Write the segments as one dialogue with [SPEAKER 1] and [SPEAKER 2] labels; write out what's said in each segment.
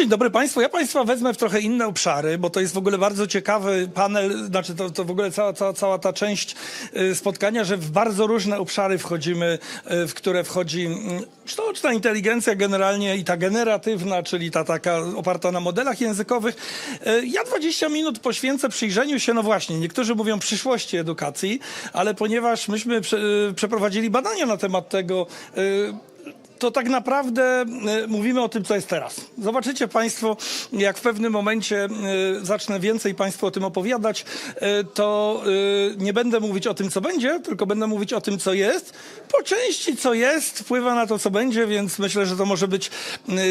[SPEAKER 1] Dzień dobry Państwu. Ja Państwa wezmę w trochę inne obszary, bo to jest w ogóle bardzo ciekawy panel, znaczy to, to w ogóle cała, cała, cała ta część y, spotkania, że w bardzo różne obszary wchodzimy, y, w które wchodzi mm, sztuczna inteligencja generalnie i ta generatywna, czyli ta taka oparta na modelach językowych. Y, Ja 20 minut poświęcę przyjrzeniu się, no właśnie, niektórzy mówią przyszłości edukacji, ale ponieważ myśmy prze, przeprowadzili badania na temat tego, to tak naprawdę e, mówimy o tym, co jest teraz. Zobaczycie Państwo, jak w pewnym momencie e, zacznę więcej Państwu o tym opowiadać, e, to nie będę mówić o tym, co będzie, tylko będę mówić o tym, co jest. Po części, co jest, wpływa na to, co będzie, więc myślę, że to może być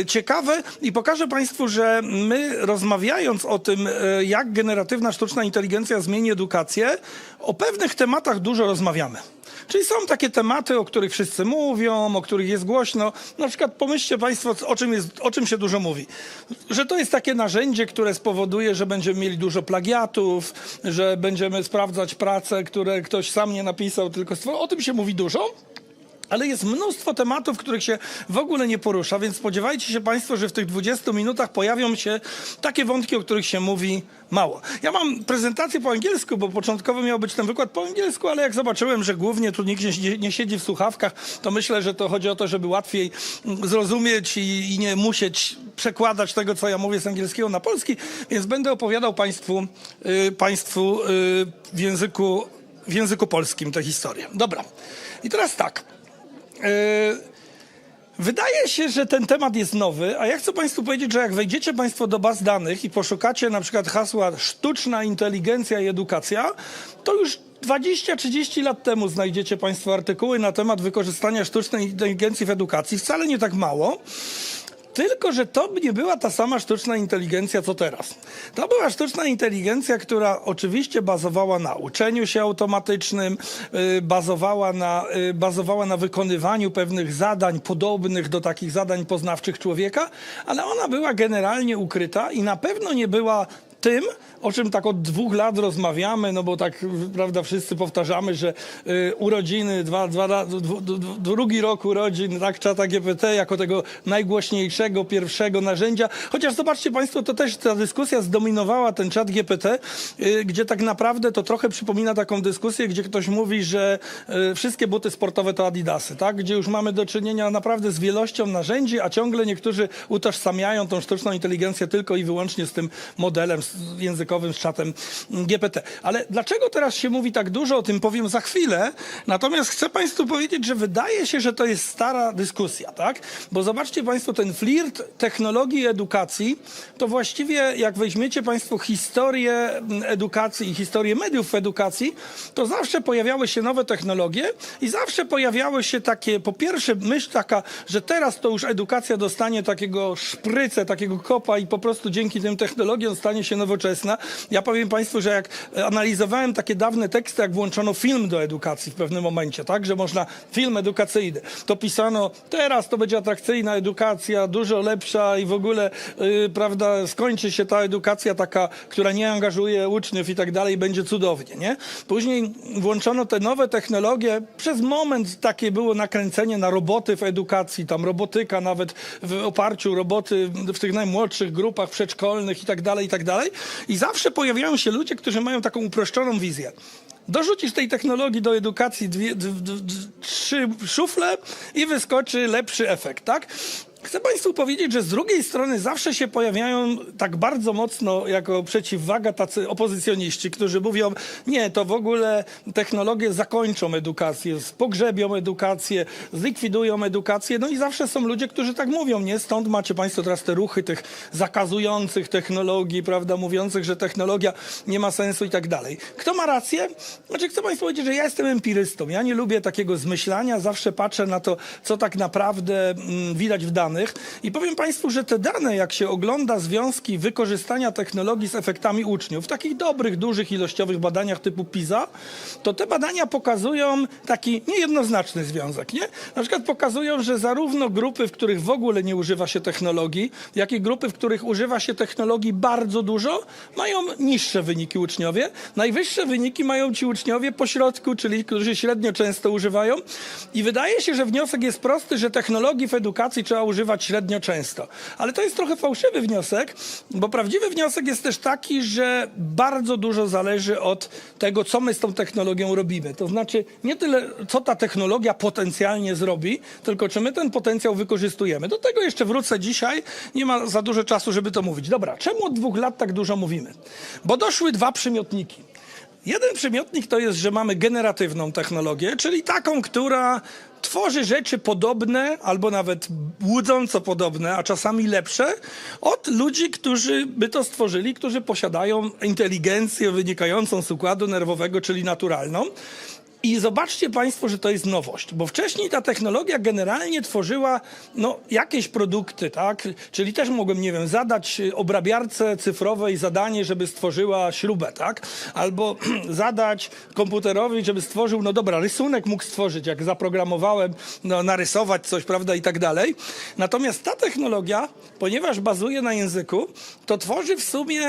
[SPEAKER 1] ciekawe i pokażę Państwu, że my rozmawiając o tym, jak generatywna sztuczna inteligencja zmieni edukację, o pewnych tematach dużo rozmawiamy. Czyli są takie tematy, o których wszyscy mówią, o których jest głośno. Na przykład pomyślcie Państwo, o czym, jest, o czym się dużo mówi. Że to jest takie narzędzie, które spowoduje, że będziemy mieli dużo plagiatów, że będziemy sprawdzać prace, które ktoś sam nie napisał, tylko stworzył. O tym się mówi dużo. Ale jest mnóstwo tematów, których się w ogóle nie porusza, więc spodziewajcie się Państwo, że w tych 20 minutach pojawią się takie wątki, o których się mówi mało. Ja mam prezentację po angielsku, bo początkowo miał być ten wykład po angielsku, ale jak zobaczyłem, że głównie tu nikt nie, nie siedzi w słuchawkach, to myślę, że to chodzi o to, żeby łatwiej zrozumieć i, i nie musieć przekładać tego, co ja mówię z angielskiego na polski, więc będę opowiadał Państwu, y, państwu y, w, języku, w języku polskim tę historię. Dobra. I teraz tak. Yy, Wydaje się, że ten temat jest nowy, a ja chcę Państwu powiedzieć, że jak wejdziecie Państwo do baz danych i poszukacie na przykład hasła sztuczna inteligencja i edukacja, to już 20-30 lat temu znajdziecie Państwo artykuły na temat wykorzystania sztucznej inteligencji w edukacji. Wcale nie tak mało. Tylko, że to nie była ta sama sztuczna inteligencja, co teraz. To była sztuczna inteligencja, która oczywiście bazowała na uczeniu się automatycznym, y, bazowała na, y, bazowała na wykonywaniu pewnych zadań podobnych do takich zadań poznawczych człowieka, ale ona była generalnie ukryta i na pewno nie była tym, o czym tak od dwóch lat rozmawiamy, no bo tak, prawda, wszyscy powtarzamy, że y, urodziny, dwa, dwa, drugi rok urodzin, tak, czata GPT jako tego najgłośniejszego, pierwszego narzędzia. Chociaż zobaczcie Państwo, to też ta dyskusja zdominowała ten czat GPT, y, gdzie tak naprawdę to trochę przypomina taką dyskusję, gdzie ktoś mówi, że y, wszystkie buty sportowe to Adidasy, tak? Gdzie już mamy do czynienia naprawdę z wielością narzędzi, a ciągle niektórzy utożsamiają tą sztuczną inteligencję tylko i wyłącznie z tym modelem językowym, z czatem GPT. Ale dlaczego teraz się mówi tak dużo, o tym powiem za chwilę. Natomiast chcę Państwu powiedzieć, że wydaje się, że to jest stara dyskusja, tak? Bo zobaczcie Państwo, ten flirt technologii i edukacji, to właściwie jak weźmiecie Państwo historię edukacji i historię mediów w edukacji, to zawsze pojawiały się nowe technologie i zawsze pojawiały się takie, po pierwsze myśl taka, że teraz to już edukacja dostanie takiego szprycę, takiego kopa i po prostu dzięki tym technologiom stanie się nowoczesna. Ja powiem Państwu, że jak analizowałem takie dawne teksty, jak włączono film do edukacji w pewnym momencie, tak, że można film edukacyjny, to pisano teraz to będzie atrakcyjna edukacja, dużo lepsza i w ogóle, yy, prawda, skończy się ta edukacja taka, która nie angażuje uczniów i tak dalej, będzie cudownie, nie? Później włączono te nowe technologie, przez moment takie było nakręcenie na roboty w edukacji, tam robotyka nawet w oparciu roboty w tych najmłodszych grupach przedszkolnych i tak dalej, i tak dalej. I zawsze pojawiają się ludzie, którzy mają taką uproszczoną wizję. Dorzucisz tej technologii do edukacji dwie, trzy szufle i wyskoczy lepszy efekt, tak? Chcę Państwu powiedzieć, że z drugiej strony zawsze się pojawiają tak bardzo mocno jako przeciwwaga tacy opozycjoniści, którzy mówią, nie, to w ogóle technologie zakończą edukację, pogrzebią edukację, zlikwidują edukację. No i zawsze są ludzie, którzy tak mówią, nie? Stąd macie Państwo teraz te ruchy tych zakazujących technologii, prawda, mówiących, że technologia nie ma sensu i tak dalej. Kto ma rację? Znaczy chcę Państwu powiedzieć, że ja jestem empirystą. Ja nie lubię takiego zmyślania, zawsze patrzę na to, co tak naprawdę mm, widać w danych. Danych i powiem Państwu, że te dane, jak się ogląda związki wykorzystania technologii z efektami uczniów, w takich dobrych, dużych ilościowych badaniach typu PISA, to te badania pokazują taki niejednoznaczny związek, nie? Na przykład pokazują, że zarówno grupy, w których w ogóle nie używa się technologii, jak i grupy, w których używa się technologii bardzo dużo, mają niższe wyniki uczniowie. Najwyższe wyniki mają ci uczniowie pośrodku, czyli którzy średnio często używają. I wydaje się, że wniosek jest prosty, że technologii w edukacji trzeba używać średnio często. Ale to jest trochę fałszywy wniosek, bo prawdziwy wniosek jest też taki, że bardzo dużo zależy od tego, co my z tą technologią robimy. To znaczy nie tyle, co ta technologia potencjalnie zrobi, tylko czy my ten potencjał wykorzystujemy. Do tego jeszcze wrócę dzisiaj. Nie ma za dużo czasu, żeby to mówić. Dobra, czemu od dwóch lat tak dużo mówimy? Bo doszły dwa przymiotniki. Jeden przymiotnik to jest, że mamy generatywną technologię, czyli taką, która tworzy rzeczy podobne albo nawet łudząco podobne, a czasami lepsze od ludzi, którzy by to stworzyli, którzy posiadają inteligencję wynikającą z układu nerwowego, czyli naturalną. I zobaczcie Państwo, że to jest nowość, bo wcześniej ta technologia generalnie tworzyła no, jakieś produkty, tak? Czyli też mogłem, nie wiem, zadać obrabiarce cyfrowej zadanie, żeby stworzyła śrubę, tak? Albo zadać komputerowi, żeby stworzył, no dobra, rysunek mógł stworzyć, jak zaprogramowałem, no, narysować coś, prawda, i tak dalej. Natomiast ta technologia, ponieważ bazuje na języku, to tworzy w sumie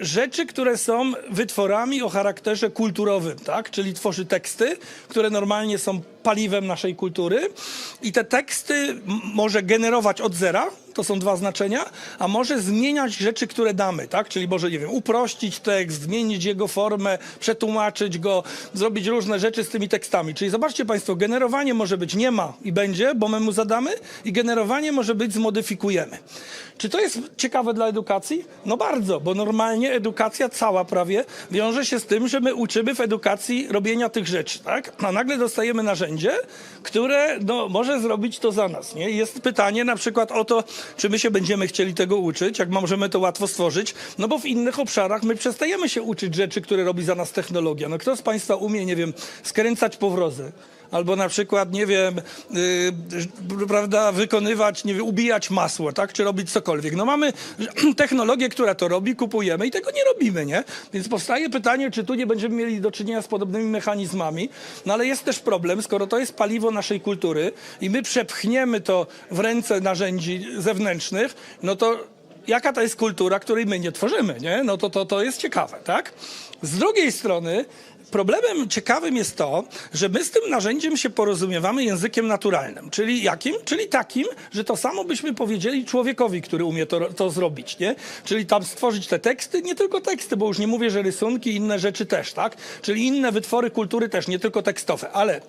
[SPEAKER 1] rzeczy, które są wytworami o charakterze kulturowym, tak? Czyli tworzy teksty, które normalnie są paliwem naszej kultury. I te teksty może generować od zera, to są dwa znaczenia, a może zmieniać rzeczy, które damy, tak? Czyli może, nie wiem, uprościć tekst, zmienić jego formę, przetłumaczyć go, zrobić różne rzeczy z tymi tekstami. Czyli zobaczcie Państwo, generowanie może być nie ma i będzie, bo my mu zadamy i generowanie może być zmodyfikujemy. Czy to jest ciekawe dla edukacji? No bardzo, bo normalnie edukacja cała prawie wiąże się z tym, że my uczymy w edukacji robienia tych rzeczy, tak? A nagle dostajemy narzędzie, które no, może zrobić to za nas, nie? Jest pytanie na przykład o to, czy my się będziemy chcieli tego uczyć, jak możemy to łatwo stworzyć, no bo w innych obszarach my przestajemy się uczyć rzeczy, które robi za nas technologia. No kto z Państwa umie, nie wiem, skręcać powrozy? Albo na przykład, nie wiem, yy, prawda, wykonywać, nie wiem, ubijać masło, tak? Czy robić cokolwiek. No mamy technologię, która to robi, kupujemy i tego nie robimy, nie? Więc powstaje pytanie, czy tu nie będziemy mieli do czynienia z podobnymi mechanizmami. No ale jest też problem, skoro to jest paliwo naszej kultury i my przepchniemy to w ręce narzędzi zewnętrznych, no to jaka to jest kultura, której my nie tworzymy, nie? No to, to, to jest ciekawe, tak? Z drugiej strony problemem ciekawym jest to, że my z tym narzędziem się porozumiewamy językiem naturalnym. Czyli jakim? Czyli takim, że to samo byśmy powiedzieli człowiekowi, który umie to, to zrobić, nie? Czyli tam stworzyć te teksty, nie tylko teksty, bo już nie mówię, że rysunki, inne rzeczy też, tak? Czyli inne wytwory kultury też, nie tylko tekstowe, ale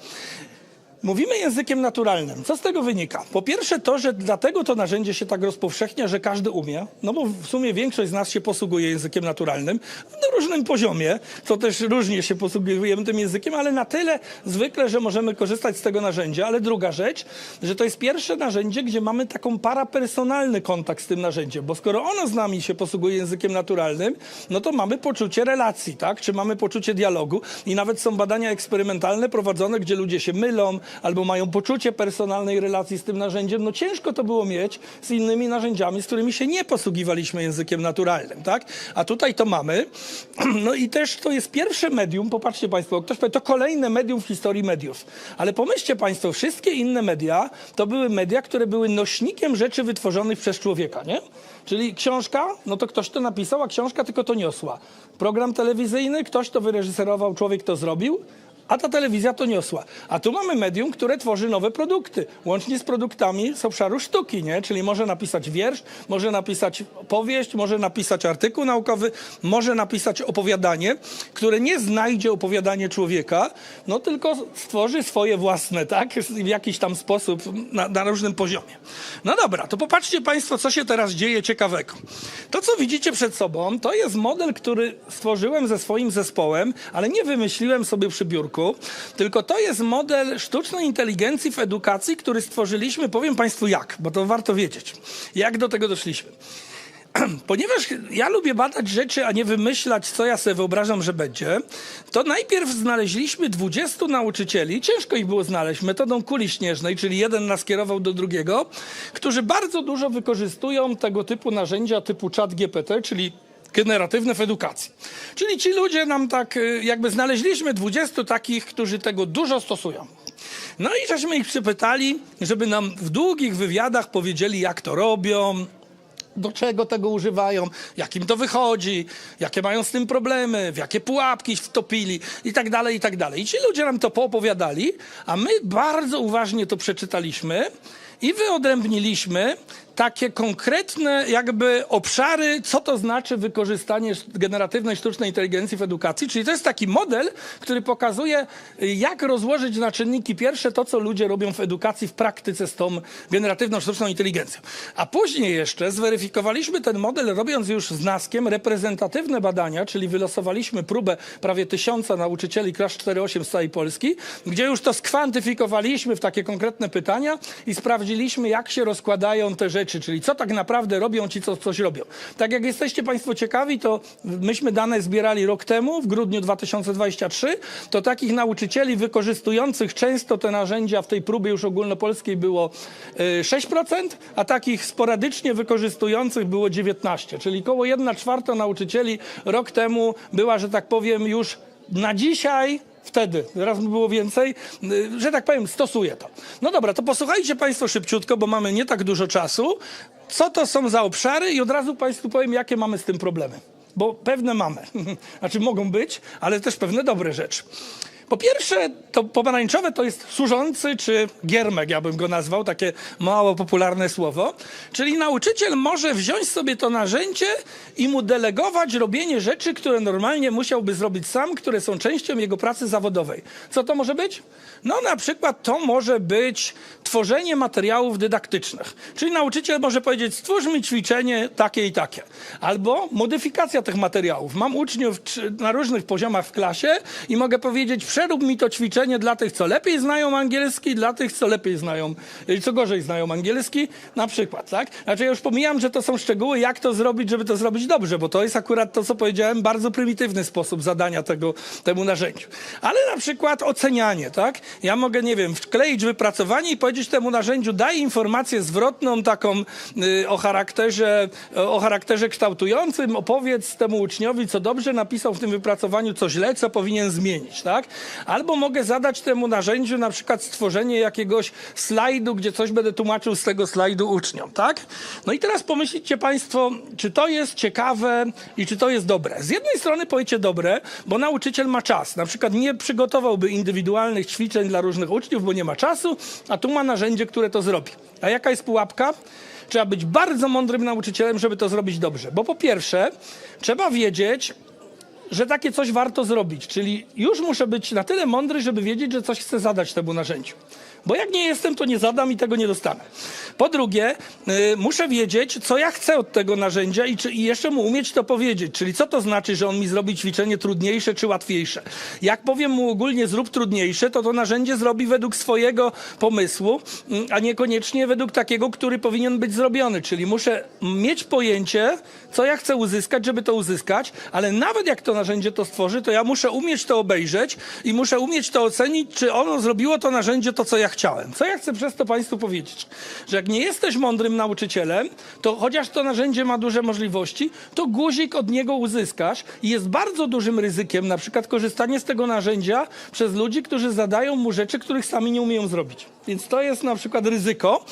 [SPEAKER 1] Mówimy językiem naturalnym. Co z tego wynika? Po pierwsze to, że dlatego to narzędzie się tak rozpowszechnia, że każdy umie, no bo w sumie większość z nas się posługuje językiem naturalnym na różnym poziomie, to też różnie się posługujemy tym językiem, ale na tyle zwykle, że możemy korzystać z tego narzędzia. Ale druga rzecz, że to jest pierwsze narzędzie, gdzie mamy taką parapersonalny kontakt z tym narzędziem, bo skoro ono z nami się posługuje językiem naturalnym, no to mamy poczucie relacji, tak? Czy mamy poczucie dialogu i nawet są badania eksperymentalne prowadzone, gdzie ludzie się mylą, albo mają poczucie personalnej relacji z tym narzędziem, no ciężko to było mieć z innymi narzędziami, z którymi się nie posługiwaliśmy językiem naturalnym, tak? A tutaj to mamy. No i też to jest pierwsze medium, popatrzcie Państwo, ktoś powie, to kolejne medium w historii mediów. Ale pomyślcie Państwo, wszystkie inne media to były media, które były nośnikiem rzeczy wytworzonych przez człowieka, nie? Czyli książka, no to ktoś to napisał, a książka tylko to niosła. Program telewizyjny, ktoś to wyreżyserował, człowiek to zrobił, a ta telewizja to niosła. A tu mamy medium, które tworzy nowe produkty, łącznie z produktami z obszaru sztuki, nie? Czyli może napisać wiersz, może napisać powieść, może napisać artykuł naukowy, może napisać opowiadanie, które nie znajdzie opowiadanie człowieka, no tylko stworzy swoje własne, tak? W jakiś tam sposób, na, na różnym poziomie. No dobra, to popatrzcie Państwo, co się teraz dzieje ciekawego. To, co widzicie przed sobą, to jest model, który stworzyłem ze swoim zespołem, ale nie wymyśliłem sobie przy biurku, tylko to jest model sztucznej inteligencji w edukacji, który stworzyliśmy, powiem Państwu jak, bo to warto wiedzieć. Jak do tego doszliśmy. Ponieważ ja lubię badać rzeczy, a nie wymyślać, co ja sobie wyobrażam, że będzie, to najpierw znaleźliśmy 20 nauczycieli, ciężko ich było znaleźć, metodą kuli śnieżnej, czyli jeden nas kierował do drugiego, którzy bardzo dużo wykorzystują tego typu narzędzia typu chat GPT, czyli generatywne w edukacji. Czyli ci ludzie nam tak, y, jakby znaleźliśmy 20 takich, którzy tego dużo stosują. No i żeśmy ich przypytali, żeby nam w długich wywiadach powiedzieli, jak to robią, do czego tego używają, jak im to wychodzi, jakie mają z tym problemy, w jakie pułapki wtopili i tak dalej, i tak dalej. I ci ludzie nam to poopowiadali, a my bardzo uważnie to przeczytaliśmy i wyodrębniliśmy takie konkretne jakby obszary, co to znaczy wykorzystanie generatywnej sztucznej inteligencji w edukacji. Czyli to jest taki model, który pokazuje, jak rozłożyć na czynniki pierwsze to, co ludzie robią w edukacji w praktyce z tą generatywną sztuczną inteligencją. A później jeszcze zweryfikowaliśmy ten model, robiąc już z NASkiem reprezentatywne badania, czyli wylosowaliśmy próbę prawie tysiąca nauczycieli Crash 4.8 z całej Polski, gdzie już to skwantyfikowaliśmy w takie konkretne pytania i sprawdziliśmy, jak się rozkładają te rzeczy, czyli co tak naprawdę robią ci, co coś robią. Tak jak jesteście Państwo ciekawi, to myśmy dane zbierali rok temu, w grudniu 2023, to takich nauczycieli wykorzystujących często te narzędzia w tej próbie już ogólnopolskiej było y, 6%, a takich sporadycznie wykorzystujących było 19%, czyli około 1 czwarta nauczycieli rok temu była, że tak powiem, już na dzisiaj wtedy, raz było więcej, y, że tak powiem, stosuje to. No dobra, to posłuchajcie Państwo szybciutko, bo mamy nie tak dużo czasu. Co to są za obszary i od razu Państwu powiem, jakie mamy z tym problemy. Bo pewne mamy. Znaczy mogą być, ale też pewne dobre rzeczy. Po pierwsze, to pomarańczowe to jest służący czy giermek, ja bym go nazwał, takie mało popularne słowo. Czyli nauczyciel może wziąć sobie to narzędzie i mu delegować robienie rzeczy, które normalnie musiałby zrobić sam, które są częścią jego pracy zawodowej. Co to może być? No na przykład to może być tworzenie materiałów dydaktycznych. Czyli nauczyciel może powiedzieć, stwórz mi ćwiczenie takie i takie. Albo modyfikacja tych materiałów. Mam uczniów na różnych poziomach w klasie i mogę powiedzieć, przerób mi to ćwiczenie dla tych, co lepiej znają angielski, dla tych, co lepiej znają, y, co gorzej znają angielski, na przykład, tak? Znaczy ja już pomijam, że to są szczegóły, jak to zrobić, żeby to zrobić dobrze, bo to jest akurat to, co powiedziałem, bardzo prymitywny sposób zadania tego, temu narzędziu. Ale na przykład ocenianie, tak? Ja mogę, nie wiem, wkleić wypracowanie i powiedzieć temu narzędziu, daj informację zwrotną taką y, o charakterze, o charakterze kształtującym, opowiedz temu uczniowi, co dobrze napisał w tym wypracowaniu, co źle, co powinien zmienić, tak? Albo mogę zadać temu narzędziu na przykład stworzenie jakiegoś slajdu, gdzie coś będę tłumaczył z tego slajdu uczniom, tak? No i teraz pomyślcie Państwo, czy to jest ciekawe i czy to jest dobre. Z jednej strony powiecie dobre, bo nauczyciel ma czas. Na przykład nie przygotowałby indywidualnych ćwiczeń dla różnych uczniów, bo nie ma czasu, a tu ma narzędzie, które to zrobi. A jaka jest pułapka? Trzeba być bardzo mądrym nauczycielem, żeby to zrobić dobrze. Bo po pierwsze, trzeba wiedzieć, że takie coś warto zrobić. Czyli już muszę być na tyle mądry, żeby wiedzieć, że coś chcę zadać temu narzędziu. Bo jak nie jestem, to nie zadam i tego nie dostanę. Po drugie, y, muszę wiedzieć, co ja chcę od tego narzędzia i, czy, i jeszcze mu umieć to powiedzieć. Czyli co to znaczy, że on mi zrobi ćwiczenie trudniejsze czy łatwiejsze. Jak powiem mu ogólnie zrób trudniejsze, to to narzędzie zrobi według swojego pomysłu, mm, a niekoniecznie według takiego, który powinien być zrobiony. Czyli muszę mieć pojęcie, co ja chcę uzyskać, żeby to uzyskać, ale nawet jak to narzędzie to stworzy, to ja muszę umieć to obejrzeć i muszę umieć to ocenić, czy ono zrobiło to narzędzie to, co ja chciałem. Co ja chcę przez to Państwu powiedzieć? Że jak nie jesteś mądrym nauczycielem, to chociaż to narzędzie ma duże możliwości, to guzik od niego uzyskasz i jest bardzo dużym ryzykiem na przykład korzystanie z tego narzędzia przez ludzi, którzy zadają mu rzeczy, których sami nie umieją zrobić. Więc to jest na przykład ryzyko,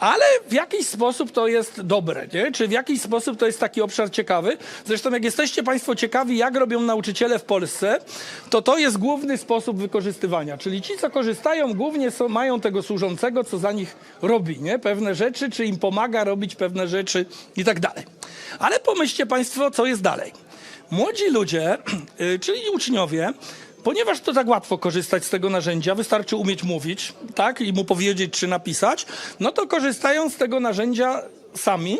[SPEAKER 1] ale w jakiś sposób to jest dobre, nie? Czy w jakiś sposób to jest taki obszar ciekawy? Zresztą jak jesteście Państwo ciekawi, jak robią nauczyciele w Polsce, to to jest główny sposób wykorzystywania. Czyli ci, co korzystają, głównie są, mają tego służącego, co za nich robi, nie? Pewne rzeczy, czy im pomaga robić pewne rzeczy i tak dalej. Ale pomyślcie Państwo, co jest dalej. Młodzi ludzie, y, czyli uczniowie, Ponieważ to tak łatwo korzystać z tego narzędzia, wystarczy umieć mówić, tak, i mu powiedzieć czy napisać, no to korzystają z tego narzędzia sami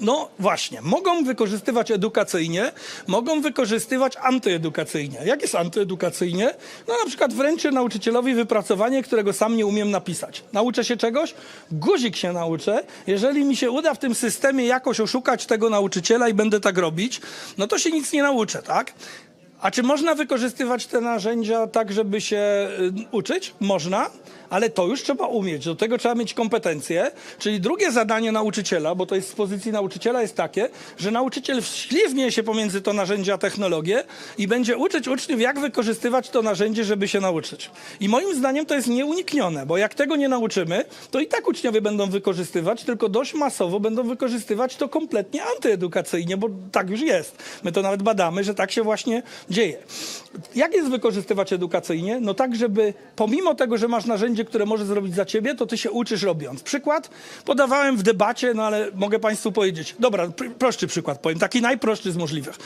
[SPEAKER 1] No właśnie, mogą wykorzystywać edukacyjnie, mogą wykorzystywać antyedukacyjnie. Jak jest antyedukacyjnie? No na przykład wręczę nauczycielowi wypracowanie, którego sam nie umiem napisać. Nauczę się czegoś? Guzik się nauczę. Jeżeli mi się uda w tym systemie jakoś oszukać tego nauczyciela i będę tak robić, no to się nic nie nauczę, tak? A czy można wykorzystywać te narzędzia tak, żeby się y, uczyć? Można, ale to już trzeba umieć. Do tego trzeba mieć kompetencje. Czyli drugie zadanie nauczyciela, bo to jest z pozycji nauczyciela, jest takie, że nauczyciel wślizgnie się pomiędzy to narzędzie a technologię i będzie uczyć uczniów, jak wykorzystywać to narzędzie, żeby się nauczyć. I moim zdaniem to jest nieuniknione, bo jak tego nie nauczymy, to i tak uczniowie będą wykorzystywać, tylko dość masowo będą wykorzystywać to kompletnie antyedukacyjnie, bo tak już jest. My to nawet badamy, że tak się właśnie dzieje. Jak jest wykorzystywać edukacyjnie? No tak, żeby pomimo tego, że masz narzędzie, które może zrobić za ciebie, to ty się uczysz robiąc. Przykład podawałem w debacie, no ale mogę Państwu powiedzieć. Dobra, pr- prostszy przykład powiem, taki najprostszy z możliwych.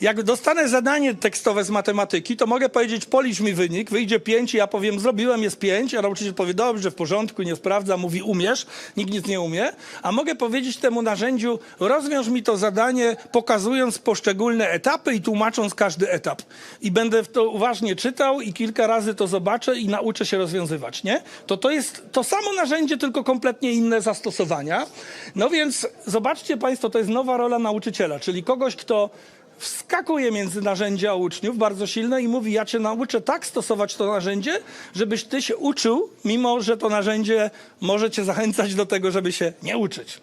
[SPEAKER 1] Jak dostanę zadanie tekstowe z matematyki, to mogę powiedzieć, policz mi wynik, wyjdzie 5 i ja powiem, zrobiłem, jest 5, a nauczyciel powie, dobrze, w porządku, nie sprawdza, mówi, umiesz, nikt nic nie umie. A mogę powiedzieć temu narzędziu, rozwiąż mi to zadanie, pokazując poszczególne etapy i tłumacząc każdy etap. I będę to uważnie czytał i kilka razy to zobaczę i nauczę się rozwiązywać, nie? To to jest to samo narzędzie, tylko kompletnie inne zastosowania. No więc zobaczcie Państwo, to jest nowa rola nauczyciela, czyli kogoś, kto wskakuje między narzędzia uczniów bardzo silne i mówi, ja cię nauczę tak stosować to narzędzie, żebyś ty się uczył, mimo że to narzędzie może cię zachęcać do tego, żeby się nie uczyć.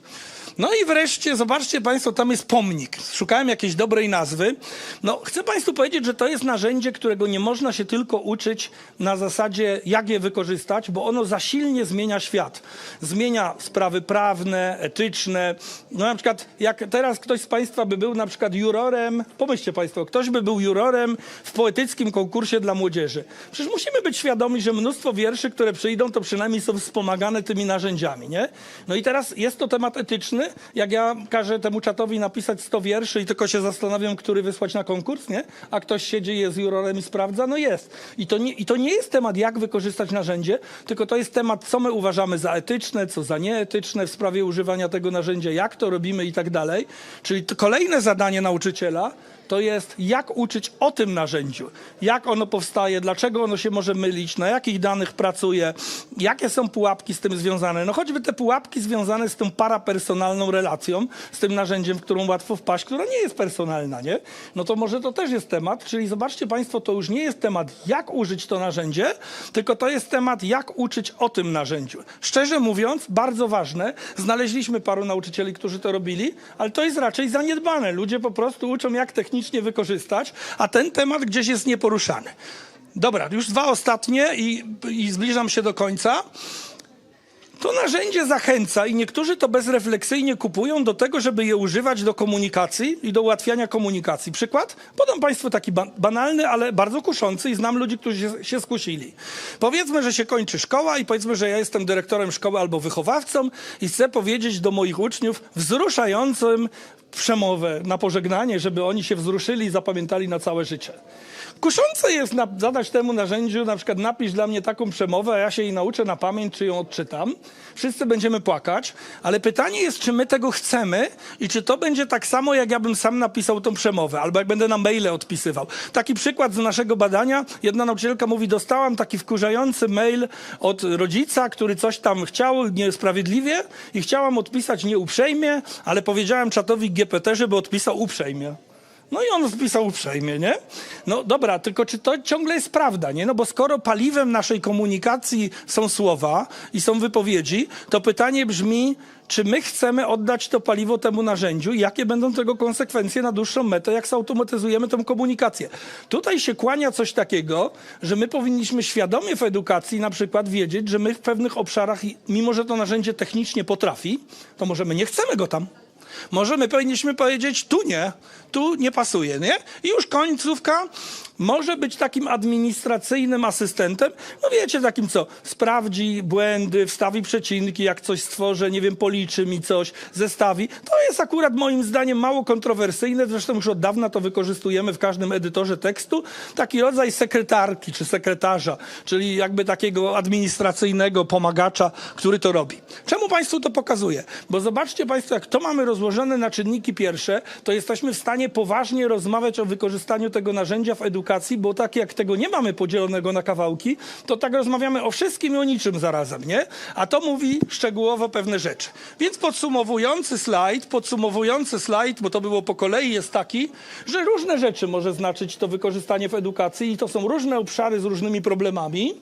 [SPEAKER 1] No i wreszcie, zobaczcie Państwo, tam jest pomnik. Szukałem jakiejś dobrej nazwy. No, chcę Państwu powiedzieć, że to jest narzędzie, którego nie można się tylko uczyć na zasadzie, jak je wykorzystać, bo ono zasilnie zmienia świat. Zmienia sprawy prawne, etyczne. No na przykład, jak teraz ktoś z Państwa by był na przykład jurorem, pomyślcie Państwo, ktoś by był jurorem w poetyckim konkursie dla młodzieży. Przecież musimy być świadomi, że mnóstwo wierszy, które przyjdą, to przynajmniej są wspomagane tymi narzędziami, nie? No i teraz jest to temat etyczny. Jak ja każę temu czatowi napisać 100 wierszy i tylko się zastanawiam, który wysłać na konkurs, nie? A ktoś siedzi, jest jurorem i sprawdza, no jest. I to, nie, I to nie jest temat, jak wykorzystać narzędzie, tylko to jest temat, co my uważamy za etyczne, co za nieetyczne w sprawie używania tego narzędzia, jak to robimy i tak dalej. Czyli kolejne zadanie nauczyciela to jest jak uczyć o tym narzędziu, jak ono powstaje, dlaczego ono się może mylić, na jakich danych pracuje, jakie są pułapki z tym związane. No choćby te pułapki związane z tą parapersonalną relacją, z tym narzędziem, w którą łatwo wpaść, która nie jest personalna, nie? No to może to też jest temat, czyli zobaczcie Państwo, to już nie jest temat, jak użyć to narzędzie, tylko to jest temat, jak uczyć o tym narzędziu. Szczerze mówiąc, bardzo ważne, znaleźliśmy paru nauczycieli, którzy to robili, ale to jest raczej zaniedbane. Ludzie po prostu uczą, jak technicznie wykorzystać, a ten temat gdzieś jest nieporuszany. Dobra, już dwa ostatnie i, i zbliżam się do końca. To narzędzie zachęca i niektórzy to bezrefleksyjnie kupują do tego, żeby je używać do komunikacji i do ułatwiania komunikacji. Przykład? Podam Państwu taki ba banalny, ale bardzo kuszący i znam ludzi, którzy się, się skusili. Powiedzmy, że się kończy szkoła i powiedzmy, że ja jestem dyrektorem szkoły albo wychowawcą i chcę powiedzieć do moich uczniów wzruszającym przemowę na pożegnanie, żeby oni się wzruszyli i zapamiętali na całe życie. Kuszące jest na, zadać temu narzędziu, na przykład napisz dla mnie taką przemowę, a ja się jej nauczę na pamięć, czy ją odczytam. Wszyscy będziemy płakać, ale pytanie jest, czy my tego chcemy i czy to będzie tak samo, jak ja bym sam napisał tą przemowę, albo jak będę na maile odpisywał. Taki przykład z naszego badania. Jedna nauczycielka mówi, dostałam taki wkurzający mail od rodzica, który coś tam chciał niesprawiedliwie i chciałam odpisać nieuprzejmie, ale powiedziałem czatowi GPT, żeby odpisał uprzejmie. No i on wpisał uprzejmie, nie? No dobra, tylko czy to ciągle jest prawda, nie? No bo skoro paliwem naszej komunikacji są słowa i są wypowiedzi, to pytanie brzmi, czy my chcemy oddać to paliwo temu narzędziu i jakie będą tego konsekwencje na dłuższą metę, jak zautomatyzujemy tę komunikację. Tutaj się kłania coś takiego, że my powinniśmy świadomie w edukacji na przykład wiedzieć, że my w pewnych obszarach, mimo że to narzędzie technicznie potrafi, to może my nie chcemy go tam. Może my powinniśmy powiedzieć, tu nie, tu nie pasuje, nie? I już końcówka może być takim administracyjnym asystentem, no wiecie, takim co, sprawdzi błędy, wstawi przecinki, jak coś stworzę, nie wiem, policzy mi coś, zestawi. To jest akurat moim zdaniem mało kontrowersyjne, zresztą już od dawna to wykorzystujemy w każdym edytorze tekstu. Taki rodzaj sekretarki czy sekretarza, czyli jakby takiego administracyjnego pomagacza, który to robi. Czemu Państwu to pokazuję? Bo zobaczcie Państwo, jak to mamy rozłożone na czynniki pierwsze, to jesteśmy w stanie poważnie rozmawiać o wykorzystaniu tego narzędzia w edukacji, bo tak jak tego nie mamy podzielonego na kawałki, to tak rozmawiamy o wszystkim i o niczym zarazem, nie? A to mówi szczegółowo pewne rzeczy. Więc podsumowujący slajd, podsumowujący slajd, bo to było po kolei, jest taki, że różne rzeczy może znaczyć to wykorzystanie w edukacji i to są różne obszary z różnymi problemami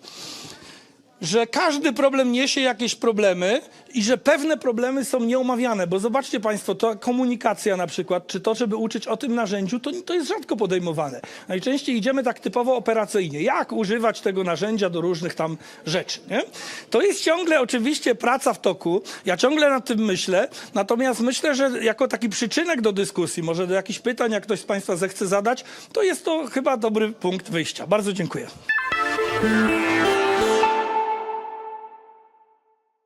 [SPEAKER 1] że każdy problem niesie jakieś problemy i że pewne problemy są nieomawiane, bo zobaczcie Państwo, to komunikacja na przykład, czy to, żeby uczyć o tym narzędziu, to, to jest rzadko podejmowane. Najczęściej idziemy tak typowo operacyjnie. Jak używać tego narzędzia do różnych tam rzeczy, nie? To jest ciągle oczywiście praca w toku. Ja ciągle nad tym myślę, natomiast myślę, że jako taki przyczynek do dyskusji, może do jakichś pytań, jak ktoś z Państwa zechce zadać, to jest to chyba dobry punkt wyjścia. Bardzo dziękuję.